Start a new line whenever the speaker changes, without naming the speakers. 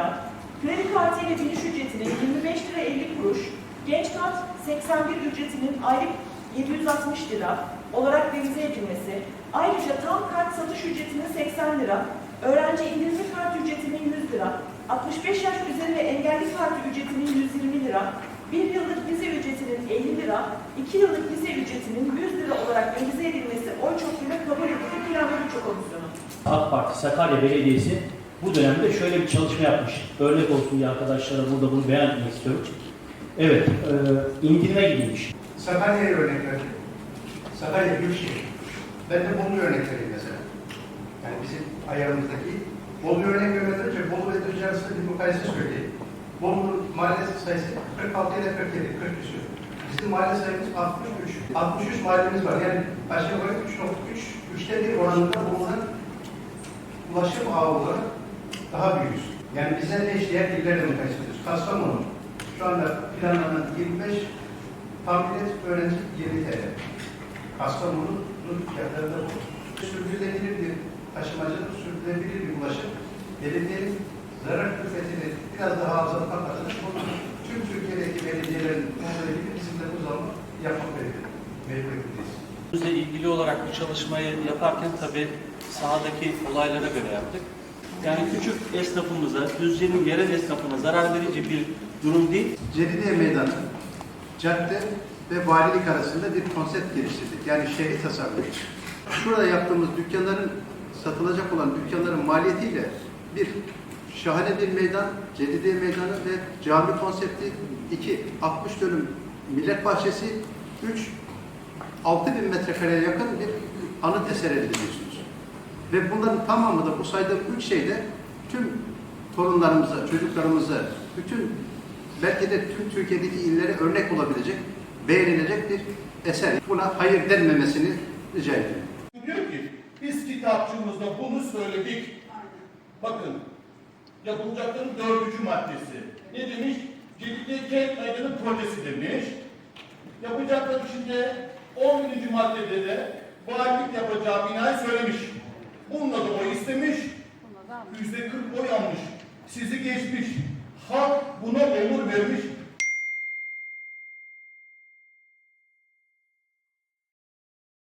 lira, kredi kartı ile biniş ücretinin 25 lira 50 kuruş, genç kart 81 ücretinin aylık 760 lira olarak revize edilmesi, ayrıca tam kart satış ücretinin 80 lira, öğrenci indirimli kart ücretinin 100 lira, 65 yaş üzeri ve engelli kartı ücretinin 120 lira, 1 yıllık vize ücretinin 50 lira, 2 yıllık vize ücretinin 100 lira olarak revize edilmesi oy çokluğuyla kabul edildi Plan ve Bütçe Komisyonu.
AK Parti Sakarya Belediyesi bu dönemde şöyle bir çalışma yapmış. Örnek olsun diye arkadaşlara burada bunu beyan istiyorum. Evet, e, indirime gidilmiş.
Sakarya'ya örnek verdim. Sakarya Büyükşehir. Ben de Bolu'yu örnek vereyim mesela. Yani bizim ayarımızdaki. Bolu'yu örnek vermeden önce Bolu ve bir mukayese söyleyeyim. Bolu mahallesi sayısı 46 ile 47, 40 küsur. Bizim mahalle sayımız 63. 63 mahallemiz var. Yani aşağı yukarı 3.3, üçte bir oranında bulunan ulaşım ağı olarak daha büyüğüz. Yani bizden de diğer mukayese ediyoruz. Kastamonu şu anda planlanan 25 Tam bilet öğrenci 20 TL. Kastamonu'nun fiyatları da bu. Sürdürülebilir bir taşımacılık, sürdürülebilir bir ulaşım. Belediyenin zarar külfetini biraz daha azaltmak adına tüm Türkiye'deki belediyelerin gibi bizim de bu zaman yapmak. Mecburiyetindeyiz.
Bizle ilgili olarak bu çalışmayı yaparken tabii sahadaki olaylara göre yaptık. Yani küçük esnafımıza, Düzce'nin yerel esnafına zarar verici bir durum değil.
Cedidiye Meydanı, cadde ve valilik arasında bir konsept geliştirdik. Yani şehri tasarladık. Şurada yaptığımız dükkanların, satılacak olan dükkanların maliyetiyle bir şahane bir meydan, Cedidiye Meydanı ve cami konsepti, iki 60 dönüm millet bahçesi, üç 6 bin metrekareye yakın bir anıt eser elde ediyorsunuz. Ve bunların tamamı da bu saydığım üç şeyde tüm torunlarımıza, çocuklarımıza, bütün belki de tüm Türkiye'deki illere örnek olabilecek, beğenilecek bir eser. Buna hayır denmemesini rica ediyorum.
Diyor ki biz kitapçımızda bunu söyledik. Bakın yapılacakların dördüncü maddesi. Ne demiş? Ciddi kent meydanı projesi demiş. Yapacaklar içinde 11. maddede de valilik yapacağı binayı 40 oy almış. Sizi geçmiş. Halk buna onur vermiş.